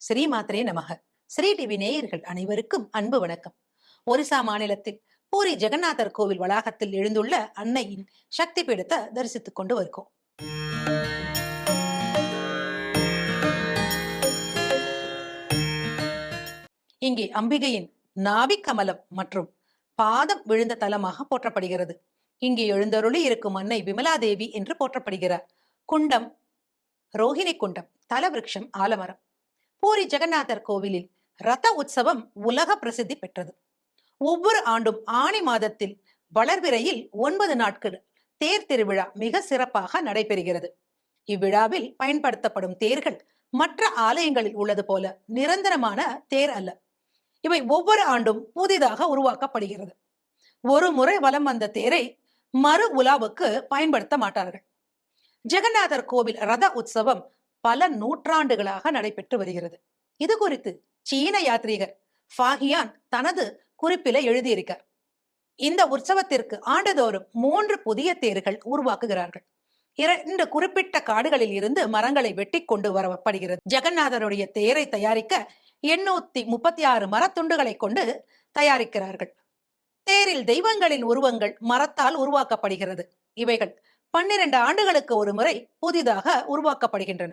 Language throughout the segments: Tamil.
ஸ்ரீமாத்ரே நமக. ஸ்ரீ டிவி நேயர்கள் அனைவருக்கும் அன்பு வணக்கம். ஒரிசா மாநிலத்தில் பூரி ஜெகநாதர் கோவில் வளாகத்தில் எழுந்துள்ள அன்னையின் சக்தி பீடத்தை தரிசித்துக் கொண்டு வருகிறோம். இங்கே அம்பிகையின் நாபிக் கமலம் மற்றும் பாதம் விழுந்த தலமாக போற்றப்படுகிறது. இங்கே எழுந்தருளி இருக்கும் அன்னை விமலாதேவி என்று போற்றப்படுகிறார். குண்டம் ரோஹிணி குண்டம் தலவிருட்சம் ஆலமரம். பூரி ஜெகநாதர் கோவிலில் ரத உற்சவம் உலக பிரசித்தி பெற்றது. ஒவ்வொரு ஆண்டும் ஆணி மாதத்தில் வளர்பிறையில் ஒன்பது நாட்கள் தேர் திருவிழா மிக சிறப்பாக நடைபெறுகிறது. இவ்விழாவில் பயன்படுத்தப்படும் தேர்கள் மற்ற ஆலயங்களில் உள்ளது போல நிரந்தரமான தேர் அல்ல. இவை ஒவ்வொரு ஆண்டும் புதிதாக உருவாக்கப்படுகிறது. ஒரு முறை வலம் வந்த தேரை மறு உலாவுக்கு பயன்படுத்த மாட்டார்கள். ஜெகநாதர் கோவில் ரத உற்சவம் பல நூற்றாண்டுகளாக நடைபெற்று வருகிறது. இது குறித்து சீன யாத்ரீகர் ஃபாகியான் தனது குறிப்பில எழுதியிருக்கார். இந்த உற்சவத்திற்கு ஆண்டுதோறும் மூன்று புதிய தேர்கள் உருவாக்குகிறார்கள். இரண்டு குறிப்பிட்ட காடுகளில் இருந்து மரங்களை வெட்டி கொண்டு வரப்படுகிறது. ஜெகநாதருடைய தேரை தயாரிக்க எண்ணூத்தி முப்பத்தி ஆறு மரத்துண்டுகளை கொண்டு தயாரிக்கிறார்கள். தேரில் தெய்வங்களின் உருவங்கள் மரத்தால் உருவாக்கப்படுகிறது. இவைகள் பன்னிரண்டு ஆண்டுகளுக்கு ஒரு முறை புதிதாக உருவாக்கப்படுகின்றன.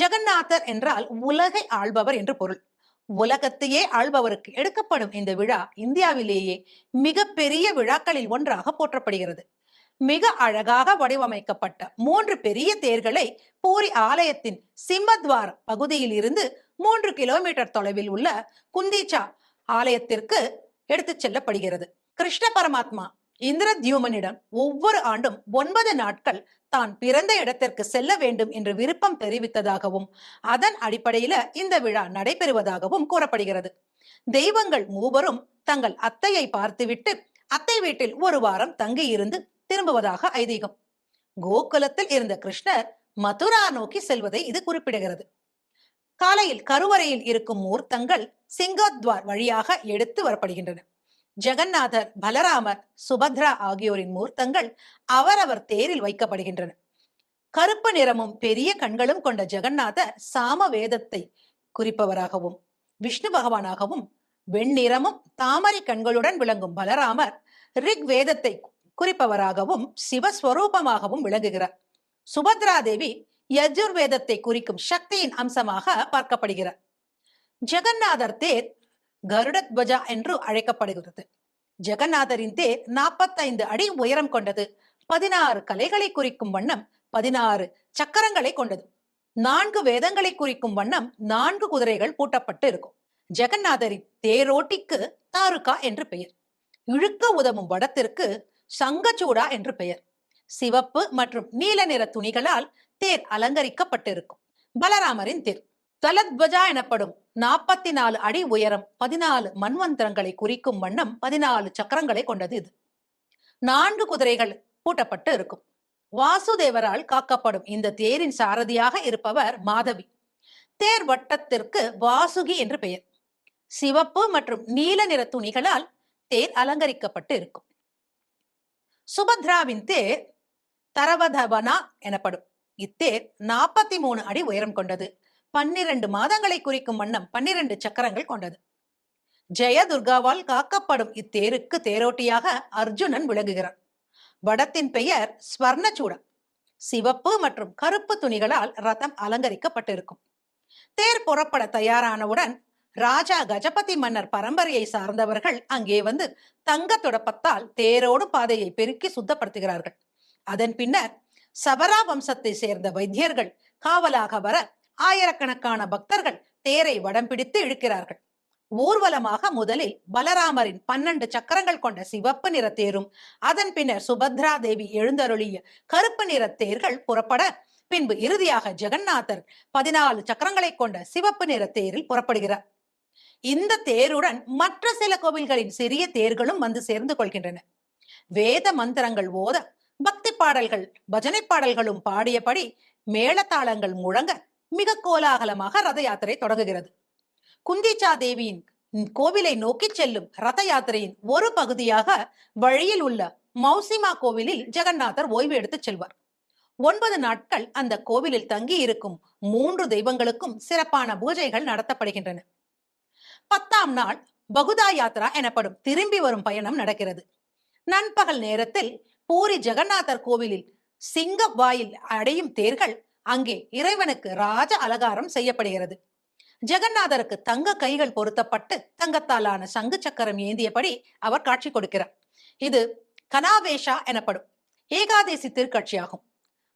ஜெகநாதர் என்றால் உலகை ஆள்பவர் என்று பொருள். உலகத்தையே ஆள்பவருக்கு எடுக்கப்படும் இந்த விழா இந்தியாவிலேயே மிக பெரிய விழாக்களில் ஒன்றாக போற்றப்படுகிறது. மிக அழகாக வடிவமைக்கப்பட்ட மூன்று பெரிய தேர்களை பூரி ஆலயத்தின் சிம்மத்வார் பகுதியில் இருந்து மூன்று கிலோமீட்டர் தொலைவில் உள்ள குந்தீச்சா ஆலயத்திற்கு எடுத்துச் செல்லப்படுகிறது. கிருஷ்ண பரமாத்மா இந்திரத்யூமனிடம் ஒவ்வொரு ஆண்டும் ஒன்பது நாட்கள் தான் பிறந்த இடத்திற்கு செல்ல வேண்டும் என்று விருப்பம் தெரிவித்ததாகவும் அதன் அடிப்படையில இந்த விழா நடைபெறுவதாகவும் கூறப்படுகிறது. தெய்வங்கள் மூவரும் தங்கள் அத்தையை பார்த்துவிட்டு அத்தை வீட்டில் ஒரு வாரம் தங்கியிருந்து திரும்புவதாக ஐதீகம். கோகுலத்தில் இருந்த கிருஷ்ணர் மதுரா நோக்கி செல்வதை இது குறிப்பிடுகிறது. காலையில் கருவறையில் இருக்கும் மூர்த்தங்கள் சிங்கத்வார் வழியாக எடுத்து வரப்படுகின்றன. ஜெகநாதர் பலராமர் சுபத்ரா ஆகியோரின் மூர்த்தங்கள் அவரவர் தேரில் வைக்கப்படுகின்றன. கருப்பு நிறமும் பெரிய கண்களும் கொண்ட ஜெகநாதர் சாம வேதத்தை குறிப்பவராகவும் விஷ்ணு பகவானாகவும் வெண்ணிறமும் தாமரை கண்களுடன் விளங்கும் பலராமர் ரிக் வேதத்தை குறிப்பவராகவும் சிவஸ்வரூபமாகவும் விளங்குகிறார். சுபத்ரா தேவி யஜுர்வேதத்தை குறிக்கும் சக்தியின் அம்சமாக பார்க்கப்படுகிறார். ஜெகநாதர் தேர் கருடத்வஜா என்று அழைக்கப்படுகிறது. ஜெகநாதரின் தேர் நாற்பத்தைந்து அடி உயரம் கொண்டது. பதினாறு கலைகளை குறிக்கும் வண்ணம் பதினாறு சக்கரங்களை கொண்டது. நான்கு வேதங்களை குறிக்கும் வண்ணம் நான்கு குதிரைகள் பூட்டப்பட்டு இருக்கும். ஜெகநாதரின் தேரோட்டிக்கு தாருகா என்று பெயர். இழுக்க உதவும் வடத்திற்கு சங்கச்சூடா என்று பெயர். சிவப்பு மற்றும் நீல நிற துணிகளால் தேர் அலங்கரிக்கப்பட்டிருக்கும். பலராமரின் தேர். தலத்வஜா எனப்படும் நாற்பத்தி நாலு அடி உயரம் பதினாலு மண்வந்திரங்களை குறிக்கும் வண்ணம் பதினாலு சக்கரங்களை கொண்டது இது. நான்கு குதிரைகள் பூட்டப்பட்டு இருக்கும். வாசுதேவரால் காக்கப்படும் இந்த தேரின் சாரதியாக இருப்பவர் மாதவி. தேர் வட்டத்திற்கு வாசுகி என்று பெயர். சிவப்பு மற்றும் நீல நிற துணிகளால் தேர் அலங்கரிக்கப்பட்டு இருக்கும். சுபத்ராவின் தேர் தரவதவனா எனப்படும். இத்தேர் நாற்பத்தி மூணு அடி உயரம் கொண்டது. பன்னிரண்டு மாதங்களை குறிக்கும் வண்ணம் பன்னிரண்டு சக்கரங்கள் கொண்டது. ஜெயதுர்காவால் காக்கப்படும் இத்தேருக்கு தேரோட்டியாக அர்ஜுனன் விளங்குகிறார் வடத்தின் பெயர் ஸ்வர்ணச்சூடம் சிவப்பு மற்றும் கருப்பு துணிகளால் ரதம் அலங்கரிக்கப்பட்டிருக்கும். தேர் புறப்பட தயாரானவுடன் ராஜா கஜபதி மன்னர் பரம்பரையை சார்ந்தவர்கள் அங்கே வந்து தங்க துடப்பத்தால் தேரோடு பாதையை பெருக்கி சுத்தப்படுத்துகிறார்கள். அதன் பின்னர் சபரா வம்சத்தை சேர்ந்த வைத்தியர்கள் காவலாக வர ஆயிரக்கணக்கான பக்தர்கள் தேரை வடம் பிடித்து இழுக்கிறார்கள். ஊர்வலமாக முதலில் பலராமரின் பன்னெண்டு சக்கரங்கள் கொண்ட சிவப்பு நிற தேரும் அதன் பின்னர் சுபத்ரா தேவி எழுந்தருளிய கருப்பு நிற தேர்கள் புறப்பட பின்பு இறுதியாக ஜெகநாதர் பதினாலு சக்கரங்களை கொண்ட சிவப்பு நிற தேரில் புறப்படுகிறார். இந்த தேருடன் மற்ற சில கோவில்களின் சிறிய தேர்களும் வந்து சேர்ந்து கொள்கின்றன. வேத மந்திரங்கள் ஓத பக்தி பாடல்கள் பஜனை பாடல்களும் பாடியபடி மேளதாளங்கள் முழங்க மிக கோலாகலமாக ரத யாத்திரை தொடங்குகிறது. குந்திச்சா தேவியின் கோவிலை நோக்கி செல்லும் ரத யாத்திரையின் ஒரு பகுதியாக வழியில் உள்ள மௌசிமா கோவிலில் ஜெகநாதர் ஓய்வு எடுத்துச் செல்வார். ஒன்பது நாட்கள் அந்த கோவிலில் தங்கி இருக்கும் மூன்று தெய்வங்களுக்கும் சிறப்பான பூஜைகள் நடத்தப்படுகின்றன. பத்தாம் நாள் பகுதா யாத்ரா எனப்படும் திரும்பி வரும் பயணம் நடக்கிறது. நண்பகல் நேரத்தில் பூரி ஜெகநாதர் கோவிலில் சிங்க வாயில் அடையும் தேர்கள் அங்கே இறைவனுக்கு ராஜ அலங்காரம் செய்யப்படுகிறது. ஜெகநாதருக்கு தங்க கைகள் பொருத்தப்பட்டு தங்கத்தாலான சங்கு சக்கரம் ஏந்தியபடி அவர் காட்சி கொடுக்கிறார். இது கனாவேஷா எனப்படும் ஏகாதசி திருக்காட்சியாகும்.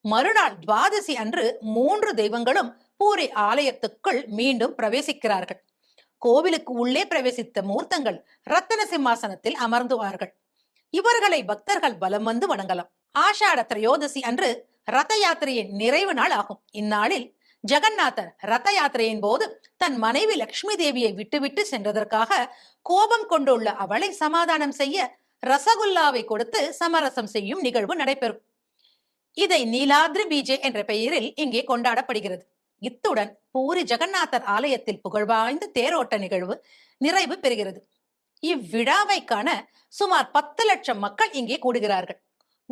மறுநாள் துவாதசி அன்று மூன்று தெய்வங்களும் பூரி ஆலயத்துக்குள் மீண்டும் பிரவேசிக்கிறார்கள். கோவிலுக்கு உள்ளே பிரவேசித்த மூர்த்தங்கள் ரத்தன சிம்மாசனத்தில் அமர்ந்துவார்கள். இவர்களை பக்தர்கள் பலம் வந்து வணங்கலாம். ஆஷாட திரையோதசி அன்று ரத யாத்திரையின் நிறைவு நாள் ஆகும். இந்நாளில் ஜெகநாதர் ரத யாத்திரையின் போது தன் மனைவி லக்ஷ்மி தேவியை விட்டுவிட்டு சென்றதற்காக கோபம் கொண்டுள்ள அவளை சமாதானம் செய்ய ரசகுல்லாவை கொடுத்து சமரசம் செய்யும் நிகழ்வு நடைபெறும். இதை நீலாத்ரி பீஜே என்ற பெயரில் இங்கே கொண்டாடப்படுகிறது. இத்துடன் பூரி ஜெகநாதர் ஆலயத்தில் புகழ்வாய்ந்த தேரோட்ட நிகழ்வு நிறைவு பெறுகிறது. இவ்விழாவை காண சுமார் பத்து லட்சம் மக்கள் இங்கே கூடுகிறார்கள்.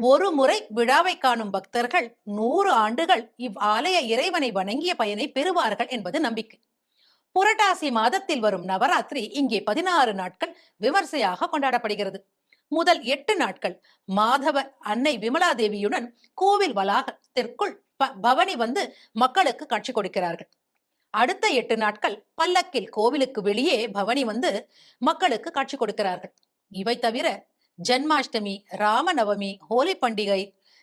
ஒரு முறை விழாவை காணும் பக்தர்கள் நூறு ஆண்டுகள் இவ் ஆலய இறைவனை வணங்கிய பயனை பெறுவார்கள் என்பது நம்பிக்கை. புரட்டாசி மாதத்தில் வரும் நவராத்திரி இங்கே பதினாறு நாட்கள் விமர்சையாக கொண்டாடப்படுகிறது. முதல் எட்டு நாட்கள் மாதவ அன்னை விமலா தேவியுடன் கோவில் வளாகத்திற்குள் ப- பவனி வந்து மக்களுக்கு காட்சி கொடுக்கிறார்கள். அடுத்த எட்டு நாட்கள் பல்லக்கில் கோவிலுக்கு வெளியே பவனி வந்து மக்களுக்கு காட்சி கொடுக்கிறார்கள். இவை தவிர ஜன்மாஷ்டமி ராமநவமி ஹோலி பண்டிகை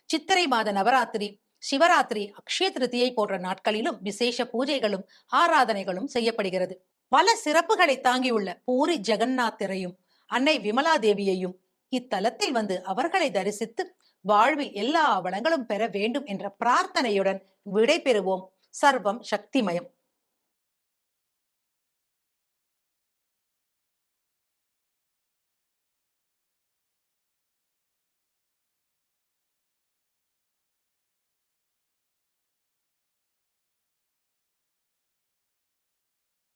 சித்திரை மாத நவராத்திரி சிவராத்திரி அக்ஷய திருத்தியை போன்ற நாட்களிலும் விசேஷ பூஜைகளும் ஆராதனைகளும் செய்யப்படுகிறது. பல சிறப்புகளை தாங்கியுள்ள பூரி ஜெகநாத்திரையும் அன்னை விமலா தேவியையும் இத்தலத்தில் வந்து அவர்களை தரிசித்து வாழ்வில் எல்லா வளங்களும் பெற வேண்டும் என்ற பிரார்த்தனையுடன் விடை பெறுவோம் சர்வம் சக்திமயம்.